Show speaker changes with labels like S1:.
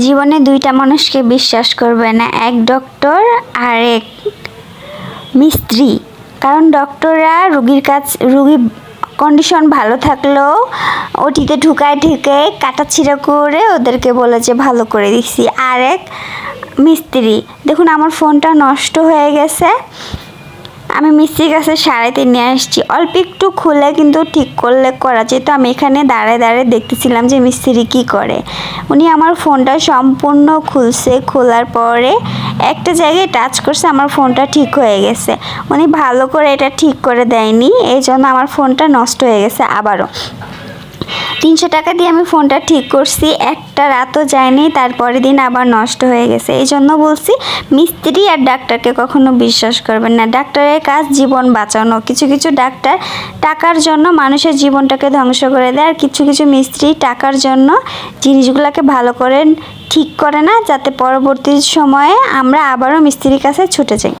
S1: জীবনে দুইটা মানুষকে বিশ্বাস করবে না, এক ডক্টর আর এক মিস্ত্রি। কারণ ডক্টররা রুগীর কাছ রুগী কন্ডিশন ভালো থাকলেও ওটিতে ঢুকায় ঢুকে কাটাছিড়া করে ওদেরকে বলে যে, ভালো করে দিচ্ছি আর এক মিস্ত্রি। দেখুন, আমার ফোনটা নষ্ট হয়ে গেছে। আমি মিস্ত্রির কাছে সারাইতে নিয়ে আসছি। অল্প একটু খুলে কিন্তু ঠিক করলে করা যেত। আমি এখানে দাঁড়ায় দাঁড়ায় দেখতেছিলাম যে মিস্ত্রি কি করে। উনি আমার ফোনটা সম্পূর্ণ খুলছে। খোলার পরে একটা জায়গায় টাচ করছে, আমার ফোনটা ঠিক হয়ে গেছে। উনি ভালো করে এটা ঠিক করে দেয়নি এই জন্য আমার ফোনটা নষ্ট হয়ে গেছে আবারও। তিনশো টাকা দিয়ে আমি ফোনটা ঠিক করছি। একটা রাতও যায়নি, তারপরের দিন আবার নষ্ট হয়ে গেছে। এই জন্য বলছি, মিস্ত্রি আর ডাক্তারকে কখনো বিশ্বাস করবেন না। ডাক্তারের কাজ জীবন বাঁচানো। কিছু কিছু ডাক্তার টাকার জন্য মানুষের জীবনটাকে ধ্বংস করে দেয় আর কিছু কিছু মিস্ত্রি টাকার জন্য জিনিসগুলোকে ভালো করে ঠিক করে না, যাতে পরবর্তী সময়ে আমরা আবারও মিস্ত্রির কাছে ছুটে যাই।